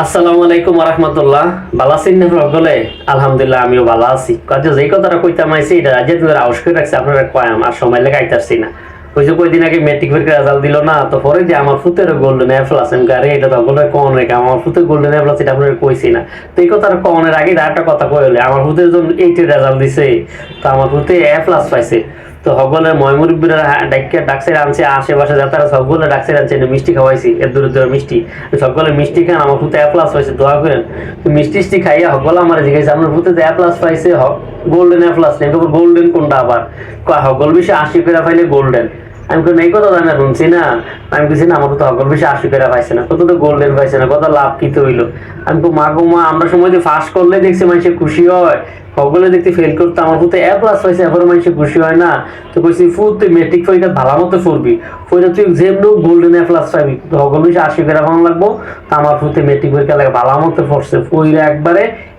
আসসালামু আলাইকুম রহমতুল্লাহ ভালো আছেন সকলে? আমিও ভালো আছি। কথাটা কইতাম এটা রাজ্যে আউস করে রাখছে, আপনারা কয়াম, আর সময় লেগে আইতারছি না। ওই যে আগে মেট্রিক পরীক্ষা রেজাল্ট দিল না, তো পরে যে আমার ফুতের গোল্ডেন গাড়ি, এটা তখন কন রেখে, আমার ফুতের গোল্ডেন আপনারা কইছি না। তো এই কনের আগে একটা কথা কইলে, আমার ফুতের জন্য রেজাল্ট দিছে, তো আমার ফুতে এ প্লাস পাইছে। তো সকলে ময়মুরব্বীরা ডাক্কে ডাকসের আনছে, আশেপাশে যাতারা সকলে ডাকসের আনছে মিষ্টি খাওয়াইছি এর দূরে দূরে মিষ্টি। সকলে মিষ্টি খান, আমার ফুতে এপ্লাস প্লাস পাইছে, দোয়া করেন। তো মিষ্টি মিষ্টি খাইয়া সকলে আমার জিজ্ঞাসা আপনার ফুতে যে প্লাস পাইছে গোল্ডেন প্লাস নেই। গোল্ডেন কোনটা আবার? সকল বিষয়ে আশি করে পাইলে গোল্ডেন। আমি কোনো এই কথা জানি শুনছি না? আমি কিছু না আমার তো সকল বেশি আশি করে পাইছে না। কত তো গোল্ডেন পাইছে না, কত লাভ কি তো হইল আমি তো মা গো, মা, আমরা সময় ফার্স্ট করলে দেখছি মানুষে খুশি হয়। সকলে দেখতে ফেল করতে, আমার ফুতে এ প্লাস পাইছে এবার মানুষে খুশি হয় না। তো কইছি ফু তুই মেট্রিক পরীক্ষা ভালো মতো পড়বি পড়ে তুই যেমন গোল্ডেন এ প্লাস পাবি। তো সকল বেশি আশি করে ভালো লাগবো। তো আমার ফুতে মেট্রিক পরীক্ষা লাগে ভালো মতো পড়ছে। পড়লে একবারে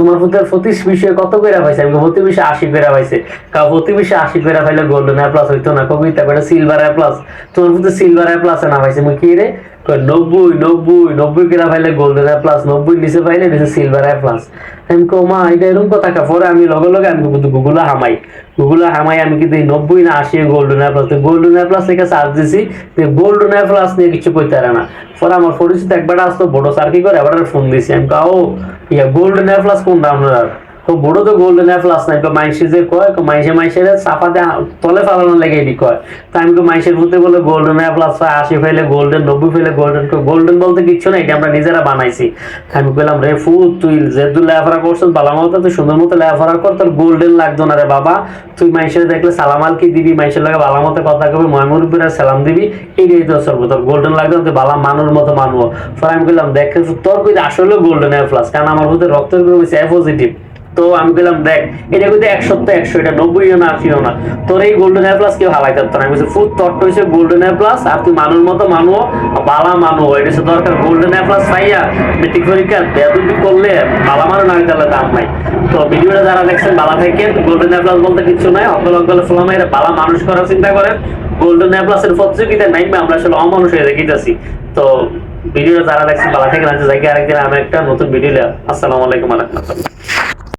তোমার পুতের প্রতি বিষয়ে কত করে পাইছে? আমি প্রতি বিষয়ে আশি করে পাইছে। কাউ প্রতি বিষয়ে আশি করে পাইলে গোল্ডেন এ প্লাস হইতো না। কবিতা করে সিলভার এ প্লাস তোমার পুতের সিলভার এ প্লাস না পাইছে? কি রে? নব্বই নব্বই নব্বই কেনা পাইলে গোল্ডেন এ প্লাস নব্বই নিচে পাইলে নিচে সিলভার এ প্লাস আমি কো মা, এটা এরকম কথা কা? পরে আমি লগে লগে আমি কিন্তু গুগলে হামাই। গুগলে হামাই, আমি কিন্তু নব্বই না আশি golden A plus golden A plus লিখে সার্চ দিছি গোল্ডেন এ প্লাস নিয়ে কিছু কইতে না। পরে আমার পরিচিত একবার আসতো বড় স্যার কি করে এবার ফোন দিছি। আমি কাও ইয়া গোল্ডেন এ প্লাস কোনটা আপনার তো বড় তো গোল্ডেন এ প্লাস নাই মাইসে যে কয় মাইসে মাইসের চাপাতে তলে ফালানো লেগে এটি কয়। তা আমি তো মাইসের ভূতে বলে গোল্ডেন এ প্লাস আশি ফেলে গোল্ডেন নব্বই ফেলে গোল্ডেন গোল্ডেন বলতে কিচ্ছু না এটা আমরা নিজেরা বানাইছি। তা আমি বললাম, রে ফু, তুই যেহেতু লেখাপড়া করছিস, ভালো মতো তুই সুন্দর মতো লেখাপড়া কর, তোর গোল্ডেন লাগতো না রে বাবা। তুই মাইসের দেখলে সালাম আলকি দিবি, মাইসের লাগে ভালো মতো কথা কবি ময়মুরবিরা সালাম দিবি, এইটাই তোর সর্ব তোর গোল্ডেন লাগতো তুই ভালো মানুষ মতো মানবো পরে আমি বললাম, দেখ, তোর কই আসলে গোল্ডেন এ প্লাস কারণ আমার মধ্যে রক্তের গ্রুপ এ পজিটিভ তো আমি বললাম, দেখ এটা কিন্তু একশো তো একশো, এটা নব্বই না আশিও না। তোর এই গোল্ডেন এয়ার প্লাস কেউ হালাই করতো না। আমি বলছি ফুড তত্ত্ব হচ্ছে গোল্ডেন এয়ার প্লাস আর তুই মানুষ মতো মানো, বালা মানো। এটা হচ্ছে দরকার গোল্ডেন এয়ার প্লাস পাইয়া মেট্রিক পরীক্ষা বেদবি করলে বালা মানো না তাহলে দাম নাই। তো ভিডিওটা যারা দেখছেন বালা থেকে গোল্ডেন এয়ার প্লাস বলতে কিছু নাই। অকল অকল ফলাম এটা বালা মানুষ করার চিন্তা করেন। গোল্ডেন এয়ার প্লাসের প্রতিযোগিতা নাই আমরা আসলে অমানুষ হয়ে দেখিতেছি। তো ভিডিওটা যারা দেখছেন বালা থেকে জায়গায় আরেকদিন আমি একটা নতুন ভিডিও আসসালামু আলাইকুম রহমতুল্লাহ।